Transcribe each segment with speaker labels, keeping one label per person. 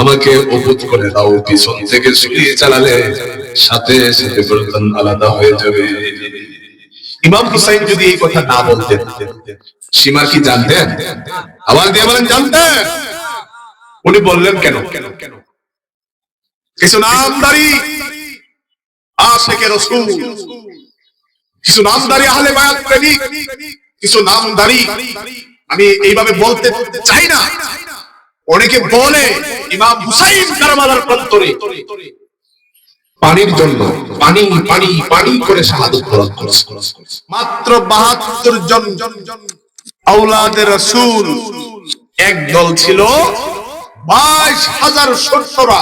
Speaker 1: আমাকে অবুত করে দাও, পিছন থেকে ছুরি চালালে সাথে সাথে গর্দন আলাদা হয়ে যাবে। ইমাম হুসাইন যদি এই কথা না বলতেন, সীমা কি জানতেন? আবার দিয়ে বলেন, জানতেন। উনি বললেন কেন? কিছু নামদারি আশেকে রসুল, কিছু নামদারি আহলে বায়াত প্রেমিক, কিছু নামদারি, আমি এইভাবে বলতে চাই না। অনেকে বলে ইমাম হুসাইন কারবালার প্রান্তরে পানির জন্য পানি পানি পানি করে শাহাদত বরণ করেছে। মাত্র বাহাত্তর জন আউলাদের রসুল এক দল ছিল বাইশ হাজার সত্তরা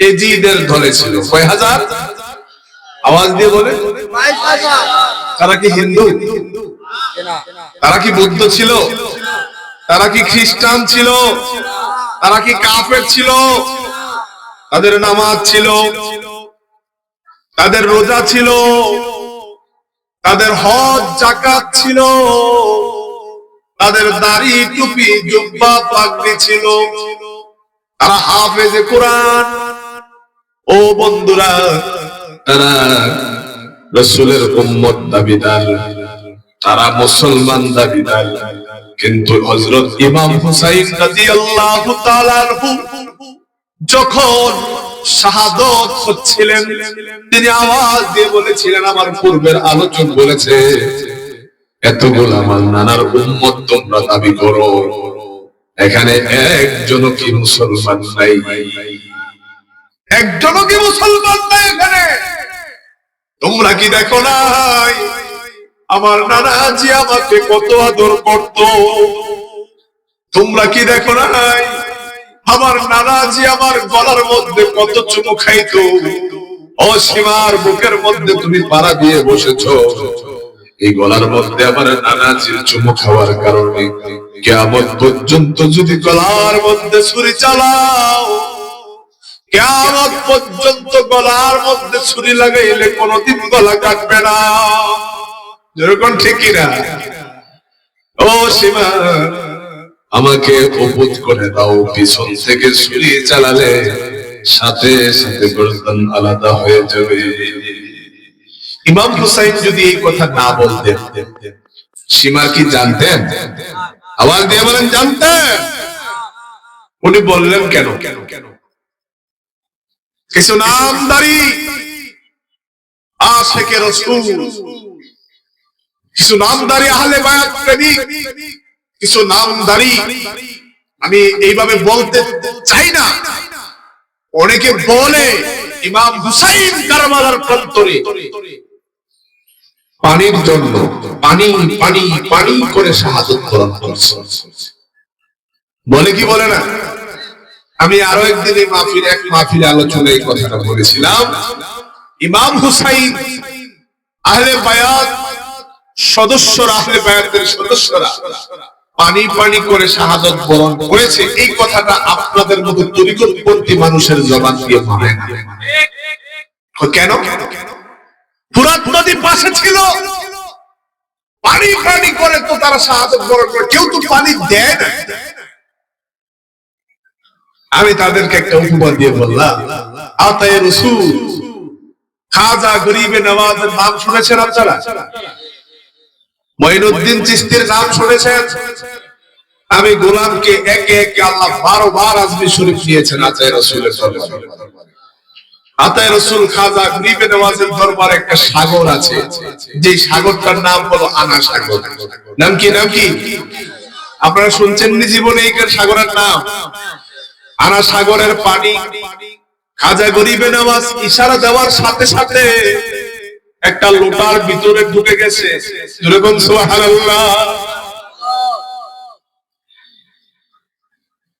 Speaker 1: এজিদের দলে ছিল। কয় হাজার? আওয়াজ দিয়ে বলে। তারা কি হিন্দু? তারা কি বুদ্ধ ছিল? তারা কি খ্রিস্টান ছিল? তারা কি কাফের ছিল? তাদের নামাজ ছিল। তাদের রোজা ছিল। তাদের হজ জাকাত ছিল। তাদের দাড়ি, টুপি, জুব্বা, পাগড়ি ছিল। তারা হাফেজে কোরআন। ও বন্ধুরা, তারা রসুলের উম্মত দাবিদার। তারা মুসলমান দাবিদার কিন্তু হযরত ইমাম হুসাইন রাদিয়াল্লাহু তাআলা যখন শাহাদত হচ্ছিলেন তিনি আওয়াজ দিয়ে বলেছিলেন, আমার পূর্বের আলোচক বলেছে, এতগুলো আমার নানার উম্মত তোমরা দাবি করো। এখানে একজন কি মুসলমান নাই? একজনও কি মুসলমান নাই এখানে? তোমরা কি দেখো নাই? আমার নানাজি আমাকে কত আদর করত। তোমরা কি দেখো নাই? আমার নানাজি আমার গলার মধ্যে কত চুমু খাইতো। অসীমার বুকের মধ্যে তুমি পাড়া দিয়ে বসেছো। এই গলার মধ্যে আমার নানাজির চুমু খাওয়ার কারণে কেমন পর্যন্ত যদি গলার মধ্যে ছুরি চালাও কেমন পর্যন্ত গলার মধ্যে ছুরি লাগাইলে কোনদিন গলা কাটবে না। যেরকম ঠিকই না ও সীমা, আমাকে অবুত করে দাও, পিছন থেকে ছুরি চালালে সাথে সাথে গর্দন আলাদা হয়ে যাবে। ইমাম হুসাইন যদি এই কথা না বলতেন, সীমা কি জানতেন? আবার দিয়ে বলেন, জানতেন। উনি বললেন কেন? কেন কেন কিছু নামদারি আশেকে রসুল। কিছু নামদারি আহলে বায়াত প্রেমিক, কিছু নামদারি আমি এইভাবে বলতে চাই না। অনেকে বলে, ইমাম হুসাইন কারবালার প্রান্তরে পানির জন্য পানি পানি পানি করে শাহাদত করছে। বলে কি বলে না? আমি আরও একদিন এই মাহফিল, এক মাহফিলে আলোচনায় এই কথাটা বলেছিলাম। ইমাম হুসাইন আহলে বায়াত সদস্যরা, আহলে বায়াতের সদস্যরা পানি পানি করে শাহাদত বরণ করেছে। এই কথাটা আপনাদের মতো মানুষের জবান দিয়ে কেন? ফুরাত নদী পাশে ছিল। পানি পানি করে তো তারা শাহাদত বরণ করে। কেউ তো পানি দেয় না। আমি তাদেরকে একটা উপমা দিয়ে বললাম, আতায় রসুল, খাজা গরিবে নওয়াজের নাম শুনেছেন আপনারা? মঈনুদ্দিন চিস্তির নাম শুনেছেন? আমি গোলামকে একে একে আল্লাহ বারো বার আজমি শরীফ দিয়েছেন, আতায় রসুলের দরবারে। রসুল খাজা গরিবে দরবারে একটা সাগর আছে। যে সাগরটার নাম হলো আনা সাগর। নাম কি নাম কি? আপনারা শুনছেন নি জীবনে সাগরের নাম? আনা সাগরের পানি। খাজা গরিবে নামাজ ইশারা দেওয়ার সাথে সাথে একটা লোটার ভিতরে ঢুকে গেছে। যেরকম সুবহানাল্লাহ।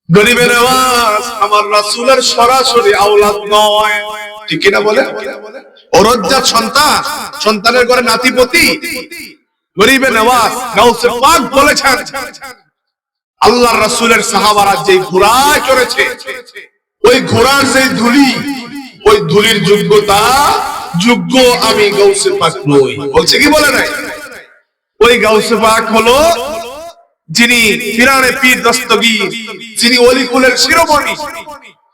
Speaker 1: গরিবে নামাজ আমার রাসূলের সরাসরি আওলাদ নয়। ঠিক কিনা বলে? অরজ্জাত সন্তান, সন্তানের ঘরে নাতিপতি। গরিবে নওয়াজ গাউসে পাক বলেছেন। আল্লাহ রাসূলের সাহাবারা যে ঘোড়ায় চড়েছে, ওই ঘোড়ার যে ধুলি, ওই ধুলির যোগ্যতা যোগ্য আমি গাউসে পাক নই। বলছে কি বলে নাই? ওই গাউসে পাক হলো যিনি ফিরানে পীর দস্তগীর, যিনি অলিকুলের শিরোমণি।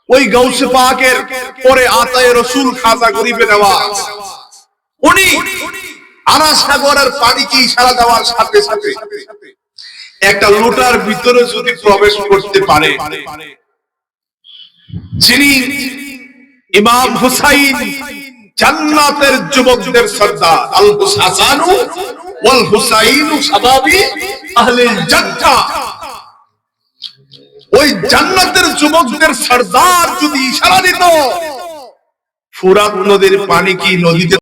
Speaker 1: ওই গৌসে পাকের পরে আতায় রসুল খাজা গরিবে নেওয়াজ। উনি আনা সাগরের পানিকে ইশারা দেওয়ার সাথে সাথে একটা লোটার ভিতরে যদি প্রবেশ করতে পারে, যিনি ইমাম হুসাইন জান্নাতের যুবকদের সর্দার, আল হুসানু ওয়াল হুসাইনু শাবাবি আহলে জান্নাত ওই জান্নাতের যুবকদের সর্দার যদি ইশারা দিত, ফুরাত নদীর পানি কি নদীতে